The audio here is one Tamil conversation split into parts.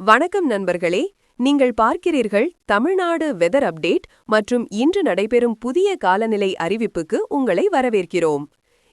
வணக்கம் நண்பர்களே நீங்கள் பார்க்கிறீர்கள் தமிழ்நாடு வெதர் அப்டேட் மற்றும் இன்று நடைபெறும் புதிய காலநிலை அறிவிப்புக்கு உங்களை வரவேற்கிறோம்.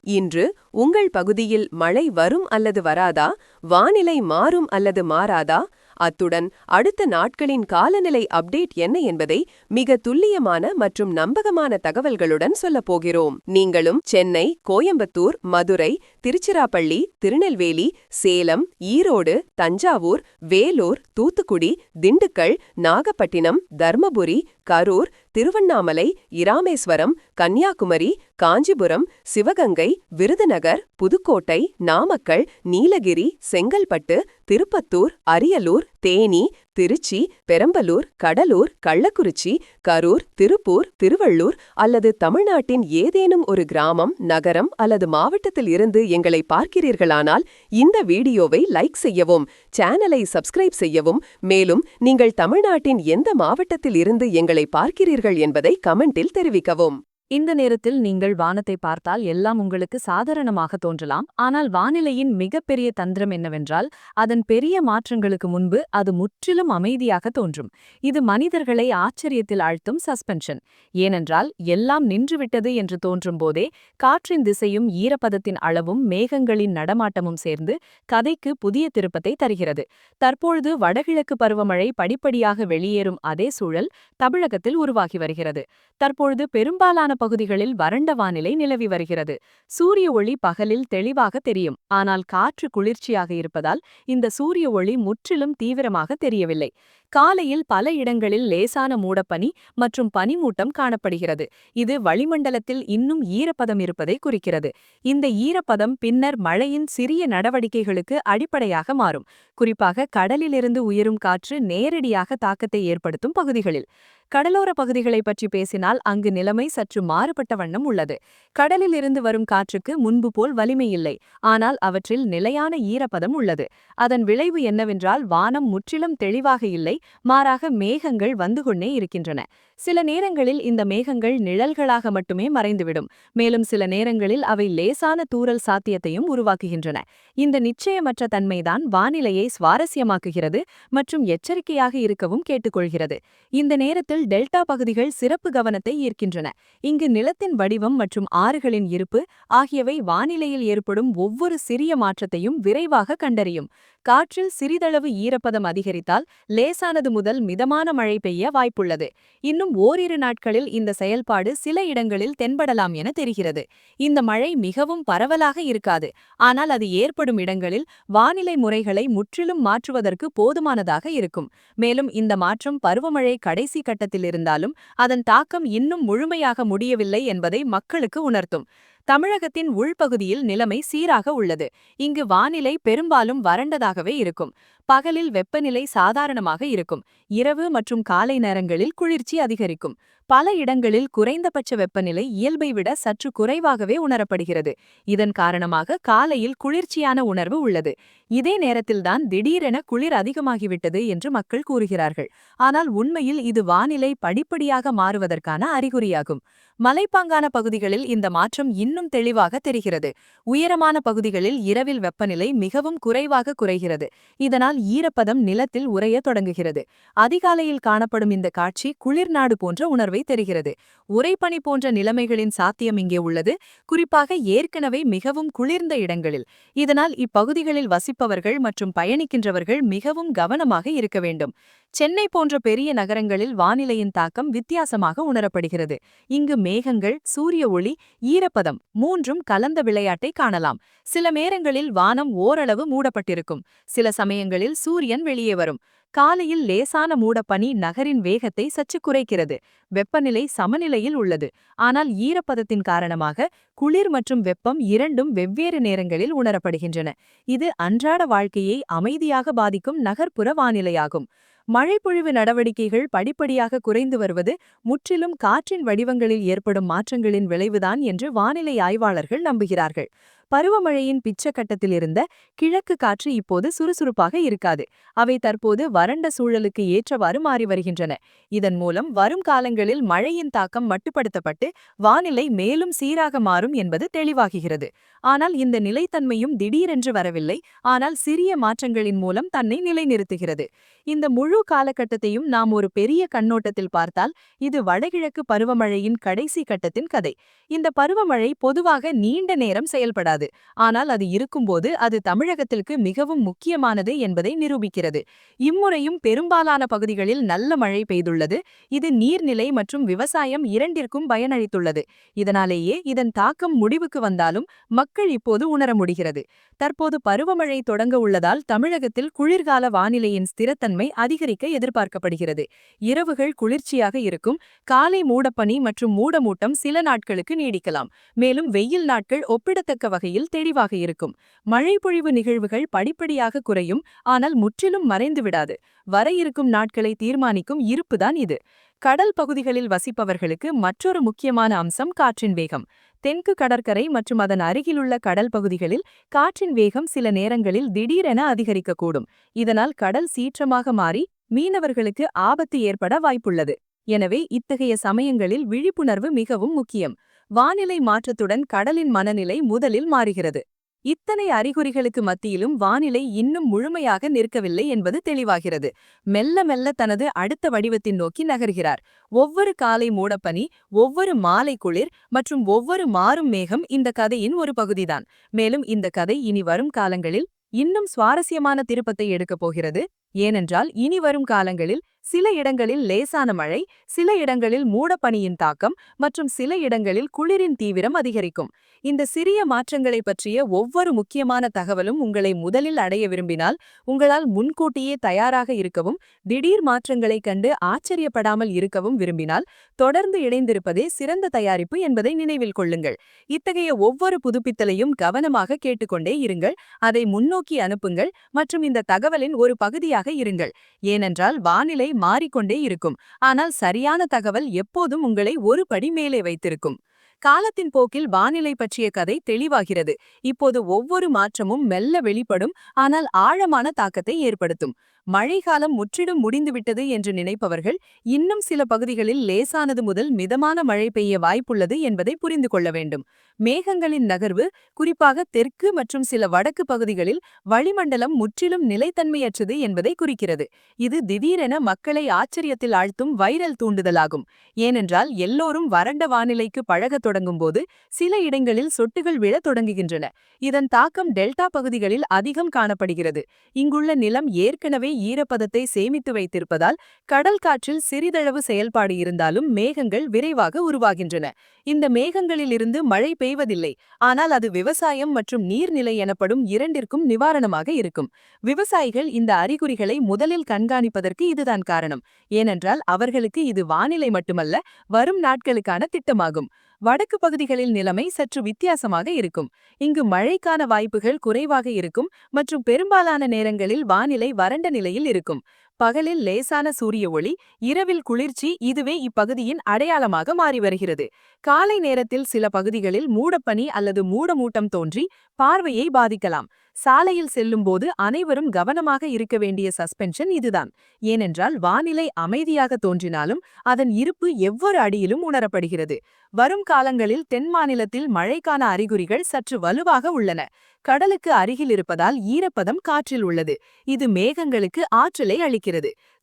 இன்று உங்கள் பகுதியில் மழை வரும் அல்லது வராதா வானிலை மாறும் அல்லது மாறாதா அத்துடன் அடுத்த நாட்களின் காலநிலை அப்டேட் என்ன என்பதை மிக துல்லியமான மற்றும் நம்பகமான தகவல்களுடன் சொல்லப் போகிறோம். நீங்களும் சென்னை கோயம்புத்தூர் மதுரை திருச்சிராப்பள்ளி திருநெல்வேலி சேலம் ஈரோடு தஞ்சாவூர் வேலூர் தூத்துக்குடி திண்டுக்கல் நாகப்பட்டினம் தர்மபுரி கரூர் திருவண்ணாமலை இராமேஸ்வரம் கன்னியாகுமரி காஞ்சிபுரம் சிவகங்கை விருதுநகர் புதுக்கோட்டை நாமக்கல் நீலகிரி செங்கல்பட்டு திருப்பத்தூர் அரியலூர் தேனி திருச்சி பெரம்பலூர் கடலூர் கள்ளக்குறிச்சி கரூர் திருப்பூர் திருவள்ளூர் அல்லது தமிழ்நாட்டின் ஏதேனும் ஒரு கிராமம் நகரம் அல்லது மாவட்டத்தில் இருந்து எங்களை பார்க்கிறீர்களானால் இந்த வீடியோவை லைக் செய்யவும் சேனலை சப்ஸ்கிரைப் செய்யவும் மேலும் நீங்கள் தமிழ்நாட்டின் எந்த மாவட்டத்தில் இருந்து எங்களை பார்க்கிறீர்கள் என்பதை கமெண்டில் தெரிவிக்கவும். இந்த நேரத்தில் நீங்கள் வானத்தை பார்த்தால் எல்லாம் உங்களுக்கு சாதாரணமாக தோன்றலாம். ஆனால் வானிலையின் மிகப்பெரிய தந்திரம் என்னவென்றால் அதன் பெரிய மாற்றங்களுக்கு முன்பு அது முற்றிலும் அமைதியாக தோன்றும். இது மனிதர்களை ஆச்சரியத்தில் ஆழ்த்தும் சஸ்பென்ஷன். ஏனென்றால் எல்லாம் நின்றுவிட்டது என்று தோன்றும் போதே காற்றின் திசையும் ஈரப்பதத்தின் அளவும் மேகங்களின் நடமாட்டமும் சேர்ந்து கதைக்கு புதிய திருப்பத்தை தருகிறது. தற்பொழுது வடகிழக்கு பருவமழை படிப்படியாக வெளியேறும் அதே சூழல் தமிழகத்தில் உருவாகி வருகிறது. தற்பொழுது பெரும்பாலான பகுதிகளில் வறண்ட வானிலை நிலவி வருகிறது. சூரிய ஒளி பகலில் தெளிவாக தெரியும். ஆனால் காற்று குளிர்ச்சியாக இருப்பதால் இந்த சூரிய ஒளி முற்றிலும் தீவிரமாக தெரியவில்லை. காலையில் பல இடங்களில் லேசான மூடப்பனி மற்றும் பனிமூட்டம் காணப்படுகிறது. இது வளிமண்டலத்தில் இன்னும் ஈரப்பதம் இருப்பதை குறிக்கிறது. இந்த ஈரப்பதம் பின்னர் மழையின் சிறிய நடவடிக்கைகளுக்கு அடிப்படையாக மாறும். குறிப்பாக கடலிலிருந்து உயரும் காற்று நேரடியாக தாக்கத்தை ஏற்படுத்தும் பகுதிகளில். கடலோர பகுதிகளை பற்றி பேசினால் அங்கு நிலைமை சற்று மாறுபட்ட வண்ணம் உள்ளது. கடலில் இருந்து வரும் காற்றுக்கு முன்பு போல் வலிமை இல்லை. ஆனால் அவற்றில் நிலையான ஈரப்பதம் உள்ளது. அதன் விளைவு என்னவென்றால் வானம் முற்றிலும் தெளிவாக இல்லை. மாறாக மேகங்கள் வந்து கொண்டே இருக்கின்றன. சில நேரங்களில் இந்த மேகங்கள் நிழல்களாக மட்டுமே மறைந்துவிடும். மேலும் சில நேரங்களில் அவை லேசான தூறல் சாத்தியத்தையும் உருவாக்குகின்றன. இந்த நிச்சயமற்ற தன்மைதான் வானிலையை சுவாரஸ்யமாக்குகிறது மற்றும் எச்சரிக்கையாக இருக்கவும் கேட்டுக்கொள்கிறது. இந்த நேரத்தில் டெல்டா பகுதிகள் சிறப்பு கவனத்தை ஈர்க்கின்றன. இங்கு நிலத்தின் வடிவம் மற்றும் ஆறுகளின் இருப்பு ஆகியவை வானிலையில் ஏற்படும் ஒவ்வொரு சிறிய மாற்றத்தையும் விரைவாக கண்டறியும். காற்றில் சிறிதளவு ஈரப்பதம் அதிகரித்தால் லேசானது முதல் மிதமான மழை பெய்ய வாய்ப்புள்ளது. இன்னும் ஓரிரு நாட்களில் இந்த செயல்பாடு சில இடங்களில் தென்படலாம் என தெரிகிறது. இந்த மழை மிகவும் பரவலாக இருக்காது. ஆனால் அது ஏற்படும் இடங்களில் வானிலை முறைகளை முற்றிலும் மாற்றுவதற்கு போதுமானதாக இருக்கும். மேலும் இந்த மாற்றம் பருவமழை கடைசி கட்டத்தில் இருந்தாலும் அதன் தாக்கம் இன்னும் முழுமையாக முடியவில்லை என்பதை மக்களுக்கு உணர்த்தும். தமிழகத்தின் உள்பகுதியில் நிலைமை சீராக உள்ளது. இங்கு வானிலை பெரும்பாலும் வறண்டதாகவே இருக்கும். பகலில் வெப்பநிலை சாதாரணமாக இருக்கும். இரவு மற்றும் காலை நேரங்களில் குளிர்ச்சி அதிகரிக்கும். பல இடங்களில் குறைந்தபட்ச வெப்பநிலை இயல்பை விட சற்று குறைவாகவே உணரப்படுகிறது. இதன் காரணமாக காலையில் குளிர்ச்சியான உணர்வு உள்ளது. இதே நேரத்தில்தான் திடீரென குளிர் அதிகமாகிவிட்டது என்று மக்கள் கூறுகிறார்கள். ஆனால் உண்மையில் இது வானிலை படிப்படியாக மாறுவதற்கான அறிகுறியாகும். மலைப்பாங்கான பகுதிகளில் இந்த மாற்றம் இன்னும் தெளிவாக தெரிகிறது. உயரமான பகுதிகளில் இரவில் வெப்பநிலை மிகவும் குறைவாக குறைகிறது. இதனால் இதனால் ஈரப்பதம் நிலத்தில் உறைய தொடங்குகிறது. அதிகாலையில் காணப்படும் இந்த காட்சி குளிர்நாடு போன்ற உணர்வை தருகிறது. உறைபனி போன்ற நிலைமைகளின் சாத்தியம் இங்கே உள்ளது. குறிப்பாக ஏற்கனவே மிகவும் குளிர்ந்த இடங்களில். இதனால் இப்பகுதிகளில் வசிப்பவர்கள் மற்றும் பயணிக்கின்றவர்கள் மிகவும் கவனமாக இருக்க வேண்டும். சென்னை போன்ற பெரிய நகரங்களில் வானிலையின் தாக்கம் வித்தியாசமாக உணரப்படுகிறது. இங்கு மேகங்கள் சூரிய ஒளி ஈரப்பதம் மூன்றும் கலந்த விளையாட்டை காணலாம். சில நேரங்களில் வானம் ஓரளவு மூடப்பட்டிருக்கும். சில சமயங்களில் சூரியன் வெளியே வரும். காலையில் லேசான மூடப்பனி நகரின் வேகத்தை சற்று குறைக்கிறது. வெப்பநிலை சமநிலையில் உள்ளது. ஆனால் ஈரப்பதத்தின் காரணமாக குளிர் மற்றும் வெப்பம் இரண்டும் வெவ்வேறு நேரங்களில் உணரப்படுகின்றன. இது அன்றாட வாழ்க்கையை அமைதியாக பாதிக்கும் நகர்ப்புற வானிலையாகும். மழைப்பொழிவு நடவடிக்கைகள் படிப்படியாக குறைந்து வருவது முற்றிலும் காற்றின் வடிவங்களில் ஏற்படும் மாற்றங்களின் விளைவுதான் என்று வானிலை ஆய்வாளர்கள் நம்புகிறார்கள். பருவமழையின் பிச்சக்கட்டத்தில் இருந்த கிழக்கு காற்று இப்போது சுறுசுறுப்பாக இருக்காது. அவை தற்போது வறண்ட சூழலுக்கு ஏற்றவாறு மாறி வருகின்றன. இதன் மூலம் வரும் காலங்களில் மழையின் தாக்கம் மட்டுப்படுத்தப்பட்டு வானிலை மேலும் சீராக மாறும் என்பது தெளிவாகிறது. ஆனால் இந்த நிலைத்தன்மையும் திடீரென்று வரவில்லை. ஆனால் சிறிய மாற்றங்களின் மூலம் தன்னை நிலைநிறுத்துகிறது. இந்த முழு காலகட்டத்தையும் நாம் ஒரு பெரிய கண்ணோட்டத்தில் பார்த்தால் இது வடகிழக்கு பருவமழையின் கடைசி கட்டத்தின் கதை. இந்த பருவமழை பொதுவாக நீண்ட நேரம் செயல்படாது. ஆனால் அது இருக்கும்போது அது தமிழகத்திற்கு மிகவும் முக்கியமானது என்பதை நிரூபிக்கிறது. இம்முறையும் பெரும்பாலான பகுதிகளில் நல்ல மழை பெய்துள்ளது. இது நீர்நிலை மற்றும் விவசாயம் இரண்டிற்கும் பயனளித்துள்ளது. இதனாலேயே இதன் தாக்கம் முடிவுக்கு வந்தாலும் மக்கள் இப்போது உணர முடிகிறது. தற்போது பருவமழை தொடங்க உள்ளதால் தமிழகத்தில் குளிர்கால வானிலையின் ஸ்திரத்தன்மை அதிகரிக்க எதிர்பார்க்கப்படுகிறது. இரவுகள் குளிர்ச்சியாக இருக்கும். காலை மூடப்பனி மற்றும் மூடமூட்டம் சில நாட்களுக்கு நீடிக்கலாம். மேலும் வெயில் நாட்கள் ஒப்பிடத்தக்க வகையில் தெளிவாக இருக்கும். மழை பொழிவு நிகழ்வுகள் படிப்படியாக குறையும். ஆனால் முற்றிலும் மறைந்து விடாது. வர இருக்கும் நாட்களை தீர்மானிக்கும் இருப்புதான் இது. கடல் பகுதிகளில் வசிப்பவர்களுக்கு மற்றொரு முக்கியமான அம்சம் காற்றின் வேகம். தெற்கு கடற்கரை மற்றும் அதன் அருகிலுள்ள கடல் பகுதிகளில் காற்றின் வேகம் சில நேரங்களில் திடீரென அதிகரிக்கக்கூடும். இதனால் கடல் சீற்றமாக மாறி மீனவர்களுக்கு ஆபத்து ஏற்பட வாய்ப்புள்ளது. எனவே இத்தகைய சமயங்களில் விழிப்புணர்வு மிகவும் முக்கியம். வானிலை மாற்றத்துடன் கடலின் மனநிலை முதலில் மாறுகிறது. இத்தனை அறிகுறிகளுக்கு மத்தியிலும் வானிலை இன்னும் முழுமையாக நிற்கவில்லை என்பது தெளிவாகிறது. மெல்ல மெல்ல தனது அடுத்த வடிவத்தின் நோக்கி நகர்கிறார். ஒவ்வொரு காலை மூடப்பனி ஒவ்வொரு மாலை குளிர் மற்றும் ஒவ்வொரு மாறும் மேகம் இந்த கதையின் ஒரு பகுதிதான். மேலும் இந்த கதை இனி வரும் காலங்களில் இன்னும் சுவாரஸ்யமான திருப்பத்தை எடுக்கப் போகிறது. ஏனென்றால் இனி வரும் காலங்களில் சில இடங்களில் லேசான மழை சில இடங்களில் மூடப்பனியின் தாக்கம் மற்றும் சில இடங்களில் குளிரின் தீவிரம் அதிகரிக்கும். இந்த சிறிய மாற்றங்களை பற்றிய ஒவ்வொரு முக்கியமான தகவலும் உங்களை முதலில் அடைய விரும்பினால் உங்களால் முன்கூட்டியே தயாராக இருக்கவும் திடீர் மாற்றங்களைக் கண்டு ஆச்சரியப்படாமல் இருக்கவும் விரும்பினால் தொடர்ந்து இணைந்திருப்பதே சிறந்த தயாரிப்பு என்பதை நினைவில் கொள்ளுங்கள். இத்தகைய ஒவ்வொரு புதுப்பித்தலையும் கவனமாக கேட்டுக்கொண்டே இருங்கள். அதை முன்னோக்கி அனுப்புங்கள் மற்றும் இந்த தகவலின் ஒரு பகுதியாக இருங்கள். ஏனென்றால் வானிலை மாறிக்கொண்டே இருக்கும். ஆனால் சரியான தகவல் எப்போதும் உங்களை ஒரு படி மேலே வைத்திருக்கும். காலத்தின் போக்கில் வானிலை பற்றிய கதை தெளிவாகிறது. இப்போது ஒவ்வொரு மாற்றமும் மெல்ல வெளிப்படும். ஆனால் ஆழமான தாக்கத்தை ஏற்படுத்தும். மழைக்காலம் முற்றிலும் முடிந்துவிட்டது என்று நினைப்பவர்கள் இன்னும் சில பகுதிகளில் லேசானது முதல் மிதமான மழை பெய்ய வாய்ப்புள்ளது என்பதை புரிந்து கொள்ள வேண்டும். மேகங்களின் நகர்வு குறிப்பாக தெற்கு மற்றும் சில வடக்கு பகுதிகளில் வளிமண்டலம் முற்றிலும் நிலைத்தன்மையற்றது என்பதை குறிக்கிறது. இது திடீரென மக்களை ஆச்சரியத்தில் ஆழ்த்தும் வைரல் தூண்டுதலாகும். ஏனென்றால் எல்லோரும் வறண்ட வானிலைக்கு பழகத் தொடங்கும்போது சில இடங்களில் சொட்டுகள் விழத் தொடங்குகின்றன. இதன் தாக்கம் டெல்டா பகுதிகளில் அதிகம் காணப்படுகிறது. இங்குள்ள நிலம் ஏற்கனவே ஈரப்பதத்தை சேமித்து வைத்திருப்பதால் கடல் காற்றில் சிறிதளவு செயல்பாடு இருந்தாலும் மேகங்கள் விரைவாக உருவாகின்றன. இந்த மேகங்களிலிருந்து மழை பெய்வதில்லை. ஆனால் அது விவசாயம் மற்றும் நீர்நிலை எனப்படும் இரண்டிற்கும் நிவாரணமாக இருக்கும். விவசாயிகள் இந்த அறிகுறிகளை முதலில் கண்காணிப்பதற்கு இதுதான் காரணம். ஏனென்றால் அவர்களுக்கு இது வானிலை மட்டுமல்ல வரும் நாட்களுக்கான திட்டமாகும். வடக்கு பகுதிகளில் நிலைமை சற்று வித்தியாசமாக இருக்கும். இங்கு மழைக்கான வாய்ப்புகள் குறைவாக இருக்கும் மற்றும் பெரும்பாலான நேரங்களில் வானிலை வறண்ட நிலையில் இருக்கும். பகலில் லேசான சூரிய ஒளி இரவில் குளிர்ச்சி இதுவே இப்பகுதியின் அடையாளமாக மாறி வருகிறது. காலை நேரத்தில் சில பகுதிகளில் மூடப்பனி அல்லது மூடமூட்டம் தோன்றி பார்வையை பாதிக்கலாம். சாலையில் செல்லும்போது அனைவரும் கவனமாக இருக்க வேண்டிய சஸ்பென்ஷன் இதுதான். ஏனென்றால் வானிலை அமைதியாக தோன்றினாலும் அதன் இருப்பு எவ்வொரு அடியிலும் உணரப்படுகிறது. வரும் காலங்களில் தென் மாநிலத்தில் மழைக்கான அறிகுறிகள் சற்று வலுவாக உள்ளன. கடலுக்கு அருகில் இருப்பதால் ஈரப்பதம் காற்றில் உள்ளது. இது மேகங்களுக்கு ஆற்றலை அளிக்கிறது.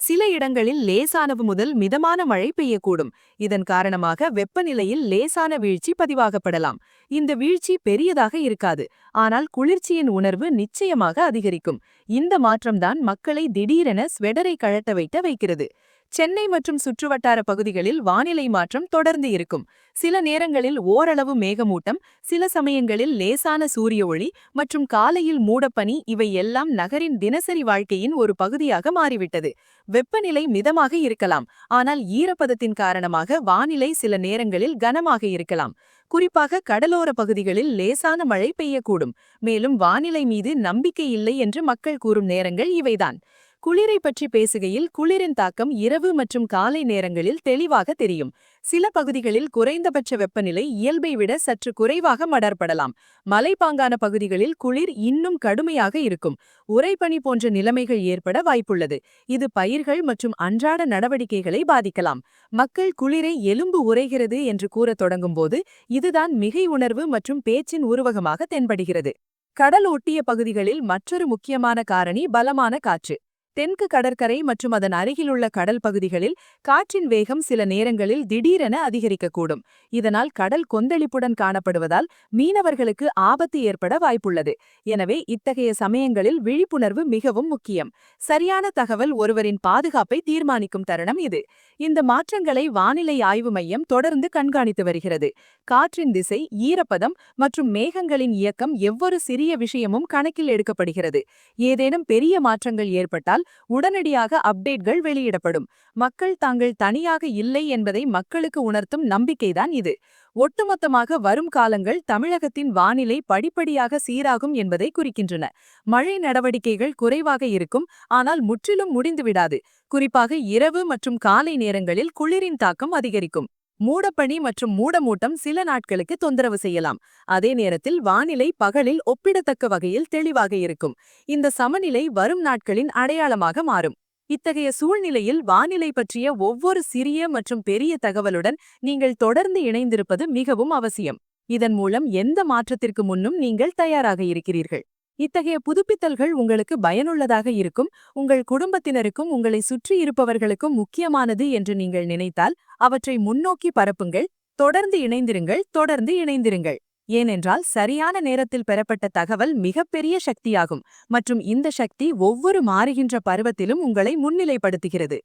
சில இடங்களில் லேசானவு முதல் மிதமான மழை பெய்யக்கூடும். இதன் காரணமாக வெப்பநிலையில் லேசான வீழ்ச்சி பதிவாகப்படலாம். இந்த வீழ்ச்சி பெரியதாக இருக்காது. ஆனால் குளிர்ச்சியின் உணர்வு நிச்சயமாக அதிகரிக்கும். இந்த மாற்றம்தான் மக்களை திடீரென ஸ்வெடரை கழட்ட வைக்க வைக்கிறது. சென்னை மற்றும் சுற்றுவட்டார பகுதிகளில் வானிலை மாற்றம் தொடர்ந்து இருக்கும். சில நேரங்களில் ஓரளவு மேகமூட்டம் சில சமயங்களில் லேசான சூரிய ஒளி மற்றும் காலையில் மூடப்பனி இவை எல்லாம் நகரின் தினசரி வாழ்க்கையின் ஒரு பகுதியாக மாறிவிட்டது. வெப்பநிலை மிதமாக இருக்கலாம் ஆனால் ஈரப்பதத்தின் காரணமாக வானிலை சில நேரங்களில் கனமாக இருக்கலாம். குறிப்பாக கடலோர பகுதிகளில் லேசான மழை பெய்யக்கூடும் மேலும் வானிலை மீது நம்பிக்கை இல்லை என்று மக்கள் கூறும் நேரங்கள் இவைதான். குளிரை பற்றி பேசுகையில் குளிரின் தாக்கம் இரவு மற்றும் காலை நேரங்களில் தெளிவாக தெரியும். சில பகுதிகளில் குறைந்தபட்ச வெப்பநிலை இயல்பை விட சற்று குறைவாக மடர்படலாம் மலைப்பாங்கான பகுதிகளில் குளிர் இன்னும் கடுமையாக இருக்கும். உறைபனி போன்ற நிலைமைகள் ஏற்பட வாய்ப்புள்ளது. இது பயிர்கள் மற்றும் அன்றாட நடவடிக்கைகளை பாதிக்கலாம். மக்கள் குளிரை எலும்பு உறைகிறது என்று கூறத் தொடங்கும்போது இதுதான் மிகை உணர்வு மற்றும் பேச்சின் உருவகமாக தென்படுகிறது. கடல் ஒட்டிய பகுதிகளில் மற்றொரு முக்கியமான காரணி பலமான காற்று. தெற்கு கடற்கரை மற்றும் அதன் அருகிலுள்ள கடல் பகுதிகளில் காற்றின் வேகம் சில நேரங்களில் திடீரென அதிகரிக்கக்கூடும். இதனால் கடல் கொந்தளிப்புடன் காணப்படுவதால் மீனவர்களுக்கு ஆபத்து ஏற்பட வாய்ப்புள்ளது. எனவே இத்தகைய சமயங்களில் விழிப்புணர்வு மிகவும் முக்கியம். சரியான தகவல் ஒருவரின் பாதுகாப்பை தீர்மானிக்கும் தருணம் இது. இந்த மாற்றங்களை வானிலை ஆய்வு மையம் தொடர்ந்து கண்காணித்து வருகிறது. காற்றின் திசை ஈரப்பதம் மற்றும் மேகங்களின் இயக்கம் எவ்வொரு சிறிய விஷயமும் கணக்கில் எடுக்கப்படுகிறது. ஏதேனும் பெரிய மாற்றங்கள் ஏற்பட்டால் உடனடியாக அப்டேட்கள் வெளியிடப்படும். மக்கள் தாங்கள் தனியாக இல்லை என்பதை மக்களுக்கு உணர்த்தும் நம்பிக்கைதான் இது. ஒட்டுமொத்தமாக வரும் காலங்கள் தமிழகத்தின் வானிலை படிப்படியாக சீராகும் என்பதை குறிக்கின்றன. மழை நடவடிக்கைகள் குறைவாக இருக்கும் ஆனால் முற்றிலும் முடிந்துவிடாது. குறிப்பாக இரவு மற்றும் காலை நேரங்களில் குளிரின் தாக்கம் அதிகரிக்கும். மூடப்பனி மற்றும் மூடமூட்டம் சில நாட்களுக்கு தொந்தரவு செய்யலாம். அதே நேரத்தில் வானிலை பகலில் ஒப்பிடத்தக்க வகையில் தெளிவாக இருக்கும். இந்த சமநிலை வரும் நாட்களின் அடையாளமாக மாறும். இத்தகைய சூழ்நிலையில் வானிலை பற்றிய ஒவ்வொரு சிறிய மற்றும் பெரிய தகவலுடன் நீங்கள் தொடர்ந்து இணைந்திருப்பது மிகவும் அவசியம். இதன் மூலம் எந்த மாற்றத்திற்கு முன்னும் நீங்கள் தயாராக இருக்கிறீர்கள். இத்தகைய புதுப்பித்தல்கள் உங்களுக்கு பயனுள்ளதாக இருக்கும். உங்கள் குடும்பத்தினருக்கும் உங்களை சுற்றி இருப்பவர்களுக்கும் முக்கியமானது என்று நீங்கள் நினைத்தால் அவற்றை முன்னோக்கி பரப்புங்கள். தொடர்ந்து இணைந்திருங்கள் தொடர்ந்து இணைந்திருங்கள். ஏனென்றால் சரியான நேரத்தில் பெறப்பட்ட தகவல் மிகப்பெரிய சக்தியாகும். மற்றும் இந்த சக்தி ஒவ்வொரு மாறுகின்ற பருவத்திலும் உங்களை முன்னிலைப்படுத்துகிறது.